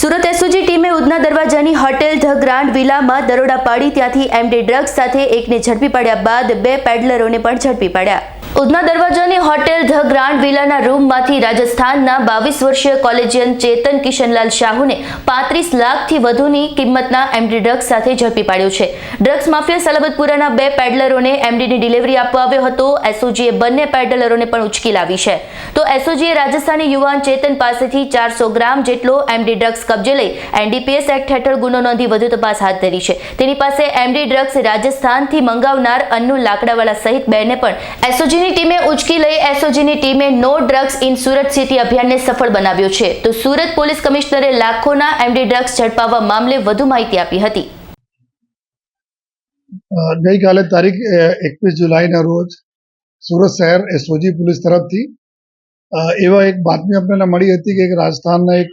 Surat SOG ટીમે ઉધના દરવાજાની hotel the grand વિલામાં દરોડા પાડી, ત્યાંથી એમડી ડ્રગ્સ સાથે એકને ઝડપી પાડ્યા બાદ બે પેડલરોને પણ ઝડપી પાડ્યા. ઉધના દરવાજાની હોટેલ ધ ગ્રાન્ડ વિલાના રૂમમાંથી રાજસ્થાનના બાવીસ વર્ષીય કોલેજિયન ચેતન કિશનલાલ શાહુને પાંત્રીસ લાખથી વધુની કિંમતના એમડી ડ્રગ્સ સાથે ઝડપી પાડ્યો છે. ડ્રગ્સ માફિયા સલાબતપુરાના બે પેડલરોને એમડીની ડિલિવરી આપવા આવ્યો હતો. એસઓજીએ બંને પેડલરોને પણ ઉચકી લાવી છે. તો એસઓજીએ રાજસ્થાની યુવાન ચેતન પાસેથી ચારસો ગ્રામ જેટલો એમડી ડ્રગ્સ કબજે લઈ એનડીપીએસ એક્ટ હેઠળ ગુનો નોંધી વધુ તપાસ હાથ ધરી છે. તેની પાસે એમડી ડ્રગ્સ રાજસ્થાનથી મંગાવનાર અન્નુ લાકડાવાળા સહિત બેને પણ એસઓજીની ટીમે ઉચકી લઈ એસઓજીની ટીમે no drugs in Surat city અભિયાનને સફળ બનાવ્યો છે. તો સુરત પોલીસ કમિશનરે લાખોના એમડી ડ્રગ્સ ઝડપાવવા મામલે વધુ માહિતી આપી હતી. ગઈકાલે તારીખ એકવીસ જુલાઈના રોજ સુરત શહેર એસઓજી પોલીસ તરફથી એવા એક બાતમી આપણને મળી હતી કે એક રાજસ્થાનના એક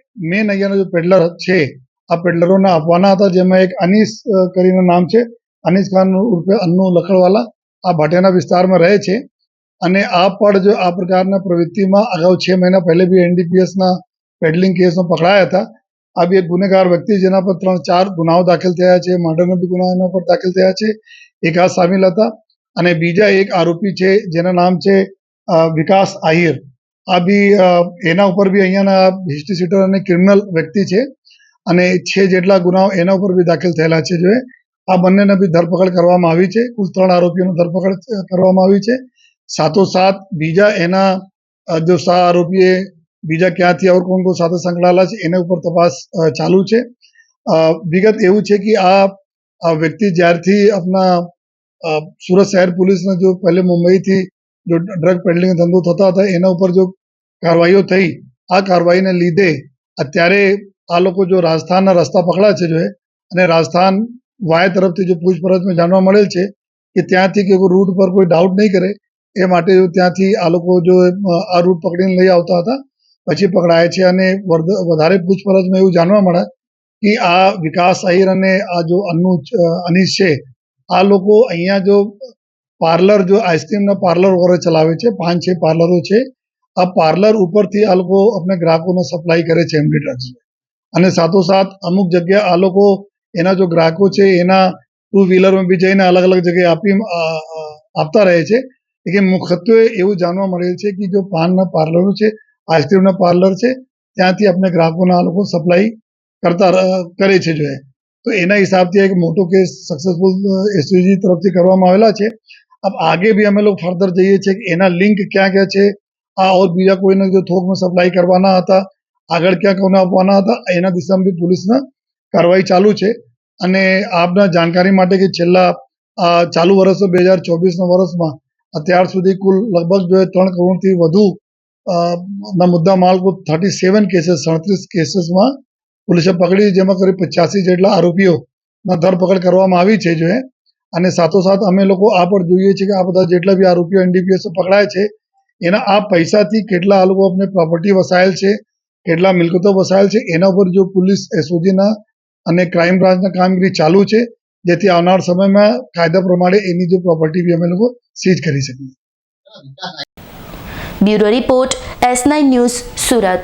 મેન અહીંયાના જે પેડલર છે, આ પેડલરોને આપવાના હતા, જેમાં એક અનીસ કરીને નામ છે. અનીસ ખાન ઉર્ફે અન્નુ લખડવાલા આ ભાટિયાના વિસ્તારમાં રહે છે. અને આ પણ જો આ પ્રકારના પ્રવૃત્તિમાં અગાઉ છ મહિના પહેલે બી એનડીપીએસના પેડલિંગ કેસમાં પકડાયા હતા. આ બી એક ગુનેગાર વ્યક્તિ જેના પર ત્રણ, ચાર ગુનાઓ દાખલ થયા છે. મર્ડરના બી ગુનાઓ એના પર દાખલ થયા છે. એક આ સામેલ હતા. અને બીજા એક આરોપી છે, જેના નામ છે વિકાસ આહિર. આ બી એના ઉપર બી અહીંયાના હિસ્ટ્રી સીટર અને ક્રિમિનલ વ્યક્તિ છે. અને છે જેટલા ગુનાઓ એના ઉપર બી દાખલ થયેલા છે જોઈએ આ બંનેને બી ધરપકડ કરવામાં આવી છે. કુલ ત્રણ આરોપીઓની ધરપકડ કરવામાં આવી છે. સાથોસાથ બીજા એના જો સા આરોપીએ બીજા ક્યાંથી આવું કોણ કોણ સાથે સંકળાયેલા છે, એના ઉપર તપાસ ચાલુ છે. વિગત એવું છે કે આ વ્યક્તિ જ્યારથી આપણા સુરત શહેર પોલીસને જો પહેલે મુંબઈથી જો ડ્રગ પેડલિંગ ધંધો થતા હતા, એના ઉપર જો કાર્યવાહીઓ થઈ, આ કાર્યવાહીને લીધે અત્યારે આ લોકો જો રાજસ્થાનના રસ્તા પકડા છે, જો એ, અને રાજસ્થાન વાય તરફથી જો પૂછપરછમાં જાણવા મળેલ છે કે ત્યાંથી કે રૂટ પર કોઈ ડાઉટ નહીં કરે, એ માટે ત્યાંથી આ લોકો જો આ રૂટ પકડીને લઈ આવતા હતા, પછી પકડાય છે અને વધારે પૂછપરછમાં એવું જાણવા મળે કે આ વિકાસ આહિર અને આ જો અનુ અનીશ છે, આ લોકો અહીંયા જો પાર્લર જો આઈસ્ક્રીમના પાર્લર વગેરે ચલાવે છે, પાંચ, છ પાર્લરો છે, આ પાર્લર ઉપરથી આ લોકો આપણે ગ્રાહકોને સપ્લાય કરે છે એમડી ડ્રગ્સ અને સાથોસાથ અમુક જગ્યા આ લોકો એના જો ગ્રાહકો છે, એના ટુ વ્હીલરમાં બી જઈને અલગ અલગ જગ્યાએ આપી આપતા રહે છે. કે મુખ્યત્વે એવું જાણવા મળેલ છે કે જો પાનના પાર્લરો છે, આઈસ્ક્રીમના પાર્લર છે, ત્યાંથી આપણે ગ્રાહકોના આ લોકો સપ્લાય કરતા કરે છે જો તો એના હિસાબથી એક મોટો કેસ સક્સેસફુલ એસઓજી તરફથી કરવામાં આવેલા છે. अब आगे भी અમે લોકો ફર્ધર જઈએ છીએ કે એના લિંક ક્યાં ક્યાં છે આ ઓર બીજા કોઈને જો થોકમાં સપ્લાય કરવાના હતા આગળ ક્યાં કોને આપવાના હતા એના દિશામાં બી પોલીસના કાર્યવાહી ચાલુ છે અને આપના જાણકારી માટે કે છેલ્લા આ ચાલુ વર્ષ બે હજાર ચોવીસના વર્ષમાં અત્યાર સુધી કુલ લગભગ જો એ ત્રણ કરોડથી વધુ અ, ના મુદ્દા માલ કુલ થર્ટી સેવન કેસીસ સડત્રીસ કેસીસમાં પોલીસે પકડી જેમાં કરી પચાસી જેટલા આરોપીઓના ધરપકડ કરવામાં આવી છે જો એ અને સાથોસાથ અમે લોકો આ પણ જોઈએ છીએ કે આ બધા જેટલા બી આરોપીઓ એનડીપીએસ પકડાય છે, એના આ પૈસાથી કેટલા આ લોકો અમને પ્રોપર્ટી વસાયેલ છે, કેટલા મિલકતો વસાયેલ છે, એના પર જો પોલીસ એસઓજીના અને ક્રાઇમ બ્રાન્ચના કામગીરી ચાલુ છે, જેથી આવનાર સમયમાં કાયદા પ્રમાણે એની જો પ્રોપર્ટી બી અમે લોકો સીઝ કરી શકીએ. Bureau report, S nine news Surat.